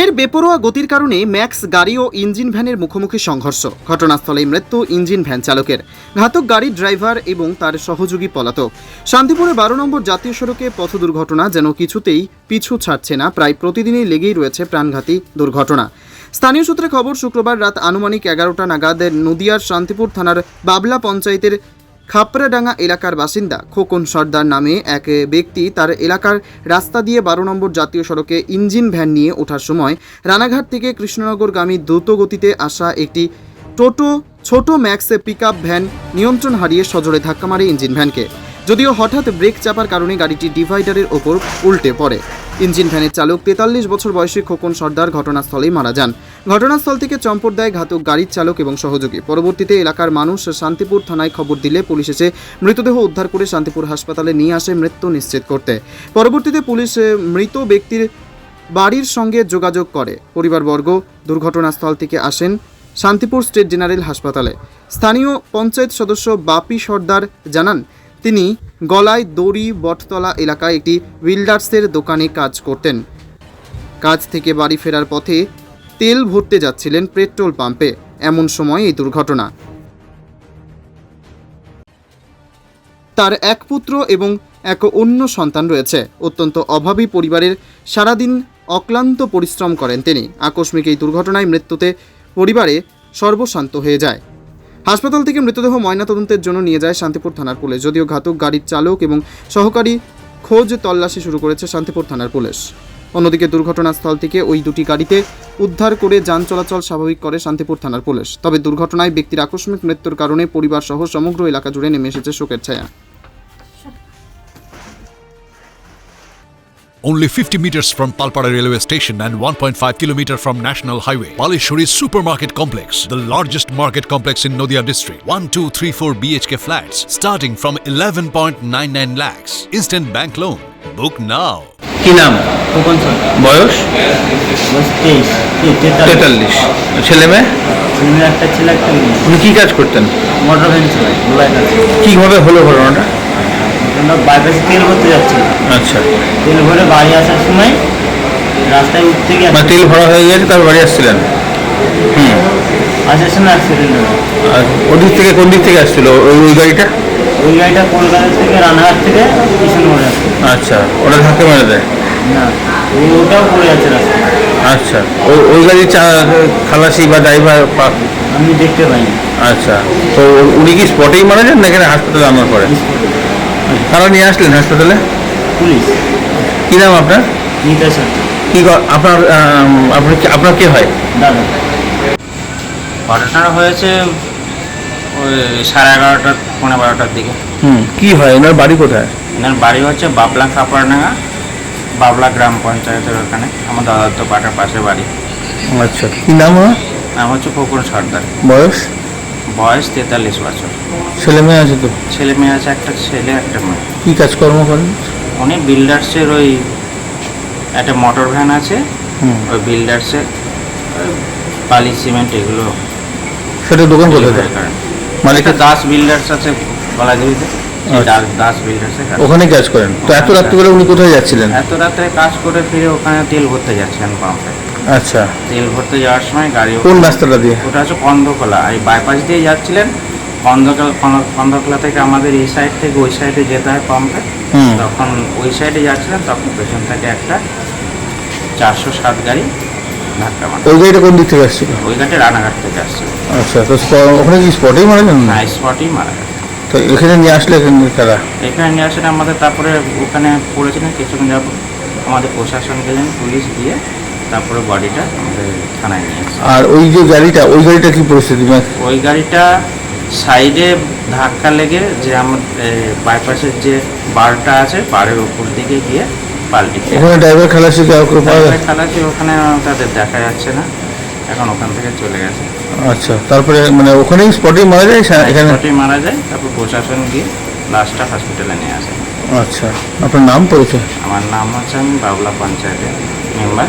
ফের বেপরোয়া গতির কারণে ম্যাক্স গাড়ি ও ইঞ্জিন ভ্যানের মুখোমুখি সংঘর্ষ। ঘটনাস্থলে মৃত্যু ইঞ্জিন ভ্যান চালকের। ঘাতক গাড়ির ড্রাইভার এবং তার সহযোগী পলাতক। শান্তিপুরে বারো নম্বর জাতীয় সড়কে পথ দুর্ঘটনা যেন কিছুতেই পিছু ছাড়ছে না, প্রায় প্রতিদিনই লেগেই রয়েছে প্রাণঘাতী দুর্ঘটনা। স্থানীয় সূত্রে খবর, শুক্রবার রাত আনুমানিক এগারোটা নাগাদ নদিয়ার শান্তিপুর থানার বাবলা পঞ্চায়েতের খাপড়াডাঙ্গা এলাকার বাসিন্দা খোকন সর্দার নামে এক ব্যক্তি তার এলাকার রাস্তা দিয়ে বারো নম্বর জাতীয় সড়কে ইঞ্জিন ভ্যান নিয়ে ওঠার সময় রানাঘাট থেকে কৃষ্ণনগরগামী দ্রুত গতিতে আসা একটি টোটো ছোট ম্যাক্স পিক ভ্যান নিয়ন্ত্রণ হারিয়ে সজোরে ধাক্কা মারে ইঞ্জিন ভ্যানকে। যদিও হঠাৎ ব্রেক চাপার কারণে গাড়িটি ডিভাইডারের ওপর উল্টে পড়ে। ইঞ্জিন ভ্যানের চালক তেতাল্লিশ বছর বয়সী খোকন সর্দার ঘটনাস্থলেই মারা যান। ঘটনাস্থল থেকে চম্পট দেয় ঘাতক গাড়ির চালক এবং সহযোগী। পরবর্তীতে এলাকার মানুষ শান্তিপুর থানায় খবর দিলে পুলিশ এসে মৃতদেহ উদ্ধার করে শান্তিপুর হাসপাতালে নিয়ে আসে মৃত্যু নিশ্চিত করতে। পরবর্তীতে পুলিশ মৃত ব্যক্তির বাড়ির সঙ্গে যোগাযোগ করে। পরিবারবর্গ দুর্ঘটনাস্থল থেকে আসেন শান্তিপুর স্টেট জেনারেল হাসপাতালে। স্থানীয় পঞ্চায়েত সদস্য বাপি সর্দার জানান, তিনি গলায় দড়ি, বটতলা এলাকায় একটি বিল্ডার্সের দোকানে কাজ করতেন। কাজ থেকে বাড়ি ফেরার পথে তেল ভরতে যাচ্ছিলেন পেট্রোল পাম্পে। এমন সময় এই দুর্ঘটনা। তার এক পুত্র এবং এক অন্য সন্তান রয়েছে। অত্যন্ত অভাবী পরিবারের সারাদিন অক্লান্ত পরিশ্রম করেন তিনি। আকস্মিক এই দুর্ঘটনায় মৃত্যুতে পরিবারে সর্বশান্ত হয়ে যায়। হাসপাতাল থেকে মৃতদেহ ময়নাতদন্তের জন্য নিয়ে যায় শান্তিপুর থানার পুলিশ, যদিও ঘাতক গাড়ির চালক এবং সহকারী খোঁজ তল্লাশি শুরু করেছে শান্তিপুর থানার পুলিশ। অন্যদিকে দুর্ঘটনাস্থল থেকে ওই দুটি গাড়িতে উদ্ধার করে যান চলাচল স্বাভাবিক করে শান্তিপুর থানার পুলিশ। তবে দুর্ঘটনায় ব্যক্তির আকস্মিক মৃত্যুর কারণে পরিবার সহ সমগ্র এলাকা জুড়ে নেমে এসেছে শোকের ছায়া। Only 50 meters from Palpara railway station and 1.5 kilometer from National Highway. Palishuri Supermarket Complex, the largest market complex in Noida district. 1, 2, 3, 4 BHK flats starting from 11.99 lakhs. Instant bank loan. Book now. কি নাম বয়স তেতাল্লিশ ছেলে মেয়ে একটা ছেলে একটা উনি কি কাজ করতেন মোটর ভ্যান চালায় কীভাবে হলো ঘটনাটা আমরা বাইপাসে তেল ভরতে যাচ্ছিলাম। আচ্ছা। তেল ভরে বাড়ি আসার সময় রাস্তায় উঠতে গিয়ে মানে তেল ভরা হয়ে গেছে তার বাড়ি আসছিলেন? হুম। আসার সময় অ্যাক্সিডেন্ট হলো। আর ওদিক থেকে কোন দিক থেকে আসছিল? ওই ওই গাড়িটা? ওই গাড়িটা কলকাতা থেকে রানাঘাট থেকে কিষণগড়ে আসছে। আচ্ছা ওটা ধাক্কা মেরে দেয়? না ওটাও পড়ে যাচ্ছে রাস্তায়। আচ্ছা ওই ওই গাড়ির খালাসি বা ড্রাইভার আমি দেখতে পাইনি। আচ্ছা তো উনি কি স্পটেই মারা যান না এখানে হাসপাতালে আনার পরে? তারা নিয়ে আসলেন হাসপাতালে? পুলিশ। কি নাম আপনার? নিতে সরকার। কি আপনার আপনার কি- আপনার কে হয়? দাদা। ঘটনাটা হয়েছে ওই সাড়ে এগারোটা পৌনে বারোটার দিকে। হুম কি হয়? ওনার বাড়ি কোথায়? এনার বাড়ি হচ্ছে বাবলা কাপড়ডাঙ্গা বাবলা গ্রাম পঞ্চায়েতের ওখানে আমার দাদার তো পাটার পাশে বাড়ি। আচ্ছা কি নাম ওনার? নাম হচ্ছে খোকন সর্দার। বয়স? বয়স তেতাল্লিশ বছর। ছেলে মেয়ে আছে তো? ছেলে মেয়ে আছে একটা ছেলে একটা মেয়ে। কি কাজকর্ম করেন? উনি বিল্ডার্সের ওই একটা মোটর ভ্যান আছে ওই বিল্ডার্সের বালি সিমেন্ট এগুলো সেটা দোকান কোথায় করেন। মালিক একটা দাস বিল্ডার্স আছে গলাদেবীতে আচ্ছা। দাস বিল্ডার্সে ওখানে কাজ করেন। তো এত রাত্রিবেলা উনি কোথায় যাচ্ছিলেন? এত রাত্রে কাজ করে ফিরে ওখানে তেল ভরতে যাচ্ছেন পাম্পে আচ্ছা। তেল ভরতে যাওয়ার সময় গাড়ি কোন রাস্তাটা দিয়ে? ওটা হচ্ছে কন্ধকলা এই বাইপাস দিয়ে যাচ্ছিলেন। কন্ধকলা কন্ধকলা থেকে আমাদের এই সাইড থেকে ওই সাইডে যেতে হয় পাম্পে তখন ওই সাইডে যাচ্ছিলেন তখন পেছন থেকে একটা চারশো সাত গাড়ি ধাক্কা মারে। ওই গাড়িটা কোন দিক থেকে আসছিল? ওই গাড়ি রানাঘাট থেকে আসছিল। আচ্ছা তো ওখানে কি স্পটেই মারা যান? না স্পটেই মারা গেছে। তো এখানে নিয়ে আসলে এখানে তারা? এখানে নিয়ে আসেন আমাদের তারপরে ওখানে পড়েছিলেন কিছুক্ষণ যাব আমাদের প্রশাসন গেলেন পুলিশ দিয়ে তারপরে বডিটা থানায় নিয়ে আর ওই যে গাড়িটা ওই গাড়িটা কি পরিস্থিতি? মানে ওই গাড়িটা সাইডে ধাক্কা লেগে যে আমার বাইপাসের যে বারটা আছে বারের উপর দিকে গিয়ে পাল্টি ওখানে ড্রাইভার খালাসি খালাসি ওখানে তাদের দেখা যাচ্ছে না। এখন ওখান থেকে চলে গেছে। আচ্ছা তারপরে মানে ওখানেই স্পটেই মারা যায়? এখানে স্পটেই মারা যায় তারপর প্রশাসন গিয়ে লাশটা হসপিটালে নিয়ে আসে। আচ্ছা আপনার নাম পরিচয়? আমার নাম হচ্ছে আমি বাবলা পঞ্চায়েতের মেম্বার